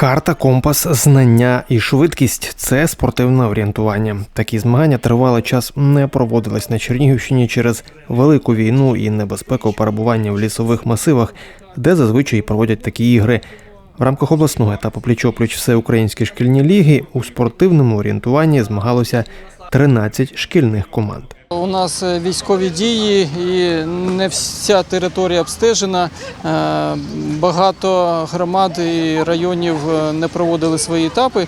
Карта, компас, знання і швидкість це спортивне орієнтування. Такі змагання тривалий час не проводились на Чернігівщині через велику війну і небезпеку перебування в лісових масивах, де зазвичай проводять такі ігри. В рамках обласного етапу пліч-опліч всеукраїнські шкільні ліги у спортивному орієнтуванні змагалося 13 шкільних команд. У нас е, військові дії і не вся територія обстежена. Е, Багато громад і районів е, не проводили свої етапи,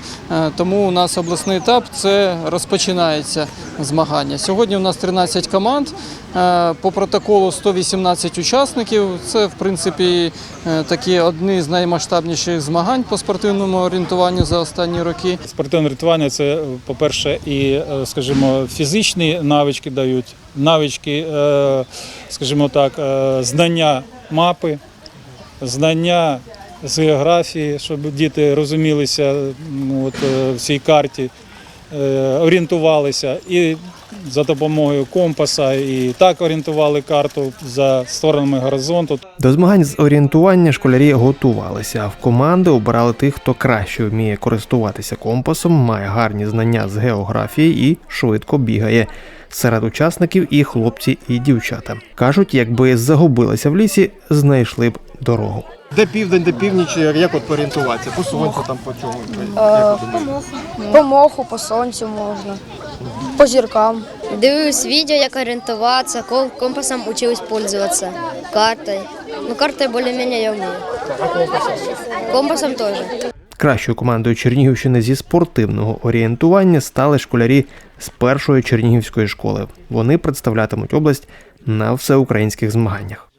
тому у нас обласний етап це розпочинається змагання. Сьогодні у нас 13 команд. Е, По протоколу 118 учасників. Це, в принципі, е, такі одні з наймасштабніших змагань по спортивному орієнтуванню за останні роки. Спортивне рятування це, по-перше, і, е, скажімо, фізичні навички дають, навички, скажімо так, знання мапи, знання з географії, щоб діти розумілися от, в цій карті, орієнтувалися і за допомогою компаса, і так орієнтували карту за сторонами горизонту. До змагань з орієнтування школярі готувалися. а В команди обирали тих, хто краще вміє користуватися компасом, має гарні знання з географії і швидко бігає. Серед учасників і хлопці, і дівчата кажуть, якби загубилися в лісі, знайшли б дорогу. Де південь, де північ, як от орієнтуватися? По сонцю там по чому? Думаєте? По моху, по сонцю можна, по зіркам. Дивилась відео, як орієнтуватися, компасом училась пользоваться, картой. Ну, картой более-менее я умею. Компасом тоже. Кращою командою Чернігівщини зі спортивного орієнтування стали школярі з першої чернігівської школи. Вони представлятимуть область на всеукраїнських змаганнях.